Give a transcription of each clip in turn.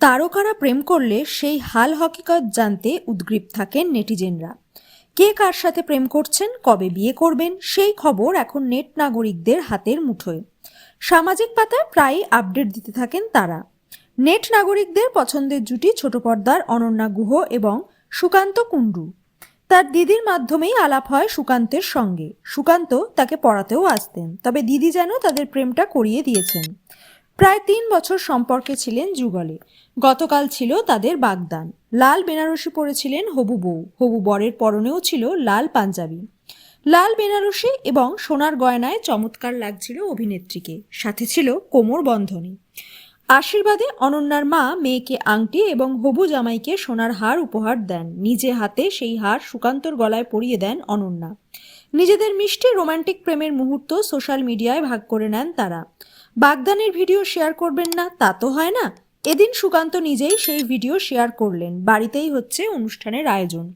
তারকারা প্রেম করলে সেই হাল হকিকত জানতে উদ্গ্রীব থাকেন নেটিজেনরা। কে কার সাথে প্রেম করছেন, কবে বিয়ে করবেন, সেই খবর এখন নেট নাগরিকদের হাতের মুঠোয়। সামাজিক পাতায় প্রায়ই আপডেট দিতে থাকেন তারা। নেট নাগরিকদের পছন্দের জুটি ছোট পর্দার অনন্যা গুহ এবং সুকান্ত কুণ্ডু। তার দিদির মাধ্যমেই আলাপ হয় সুকান্তের সঙ্গে। সুকান্ত তাকে পড়াতেও আসতেন, তবে দিদি যেন তাদের প্রেমটা করিয়ে দিয়েছেন। প্রায় তিন বছর সম্পর্কে ছিলেন যুগলে। গতকাল ছিল তাদের বাগদান। লাল বেনারসি পরেছিলেন হবু বউ। হবু বরের পরনেও ছিল লাল পাঞ্জাবি। লাল বেনারসি এবং সোনার গয়নায় চমৎকার লাগছিল অভিনেত্রীকে। সাথে ছিল কোমর বন্ধনী। আশীর্বাদে অনন্যার মা, মেয়েকে আংটি এবং হবু জামাইকে সোনার হার উপহার দেন। নিজে হাতে সেই হার সুকান্তর গলায় পরিয়ে দেন অনন্যা। নিজেদের মিষ্টি রোমান্টিক প্রেমের মুহূর্ত সোশ্যাল মিডিয়ায় ভাগ করে নেন তারা। বাগদানের ভিডিও শেয়ার করবেন না, তা তো হয় না। এদিন সুকান্ত নিজেই সেই ভিডিও শেয়ার করলেন, বাড়িতেই হচ্ছে অনুষ্ঠানের আয়োজন।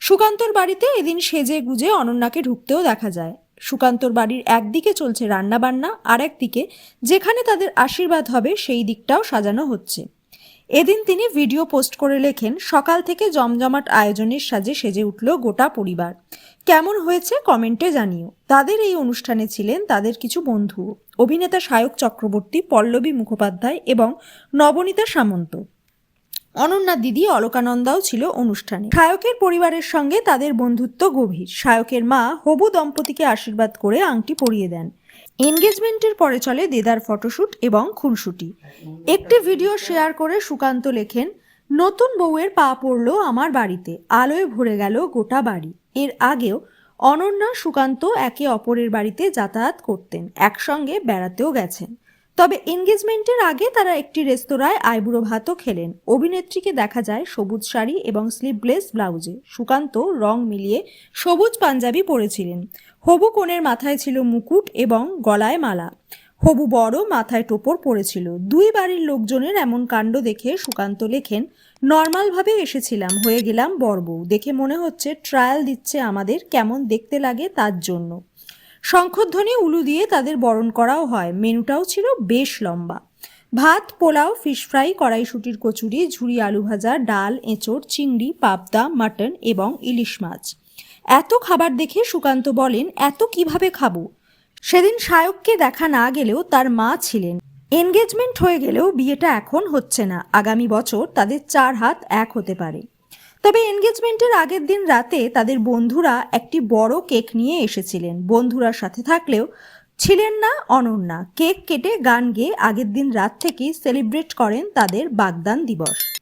সুকান্তর বাড়িতে এদিন সেজে গুজে অনন্যাকে ঢুকতেও দেখা যায়। সুকান্তর বাড়ির একদিকে চলছে রান্নাবান্না আর একদিকে যেখানে তাদের আশীর্বাদ হবে সেই দিকটাও সাজানো হচ্ছে। এদিন তিনি ভিডিও পোস্ট করে লেখেন, সকাল থেকে জমজমাট আয়োজনের সাজে সেজে উঠল গোটা পরিবার। কেমন হয়েছে কমেন্টে জানিও। তাদের এই অনুষ্ঠানে ছিলেন তাদের কিছু বন্ধু, অভিনেতা সায়ক চক্রবর্তী, পল্লবী মুখোপাধ্যায় এবং নবনীতা সামন্ত। অনন্যা দিদি, অলকানন্দাও ছিল অনুষ্ঠানে। শায়কের পরিবারের সঙ্গে তাদের বন্ধুত্ব গভীর। শায়কের মা হবু দম্পতিকে আশীর্বাদ করে আংটি পরিয়ে দেন। এনগেজমেন্টের পরে চলে দেদার ফটোশ্যুট এবং খুনশুটি একটি ভিডিও শেয়ার করে সুকান্ত লেখেন নতুন বউয়ের পা পড়ল আমার বাড়িতে। আলোয় ভরে গেল গোটা বাড়ি। এর আগেও অনন্যা সুকান্ত একে অপরের বাড়িতে যাতায়াত করতেন, একসঙ্গে বেড়াতেও গেছেন। তবে এনগেজমেন্টের আগে তারা একটি রেস্তোরাঁয় আইবুড়ো ভাতও খেলেন। অভিনেত্রীকে দেখা যায় সবুজ শাড়ি এবং স্লিভলেস ব্লাউজে। সুকান্ত রং মিলিয়ে সবুজ পাঞ্জাবি পরেছিলেন। হবু কোণের মাথায় ছিল মুকুট এবং গলায় মালা। হবু বড় মাথায় টোপর পড়েছিল। দুই বাড়ির লোকজনের এমন কাণ্ড দেখে সুকান্ত লেখেন, নর্মালভাবে এসেছিলাম, হয়ে গেলাম বড়বউ দেখে মনে হচ্ছে ট্রায়াল দিচ্ছে আমাদের, কেমন দেখতে লাগে তার জন্য। শঙ্খধ্বনি উলু দিয়ে তাদের বরণ করাও হয়। মেনুটাও ছিল বেশ লম্বা। ভাত, পোলাও, ফিশ ফ্রাই, কড়াইশুটির কচুরি ঝুড়ি আলু ভাজা, ডাল, এঁচড়, চিংড়ি, পাবদা, মাটন এবং ইলিশ মাছ। এত খাবার দেখে সুকান্ত বলেন, এত কীভাবে খাব? সেদিন শায়ককে দেখা না গেলেও তার মা ছিলেন। এনগেজমেন্ট হয়ে গেলেও বিয়েটা এখন হচ্ছে না। আগামী বছর তাদের চার হাত এক হতে পারে। তবে এনগেজমেন্টের আগের দিন রাতে তাদের বন্ধুরা একটি বড় কেক নিয়ে এসেছিলেন। বন্ধুরা সাথে থাকলেও ছিলেন না অনন্যা। কেক কেটে গান গেয়ে আগের দিন রাত থেকেই সেলিব্রেট করেন তাদের বাগদান দিবস।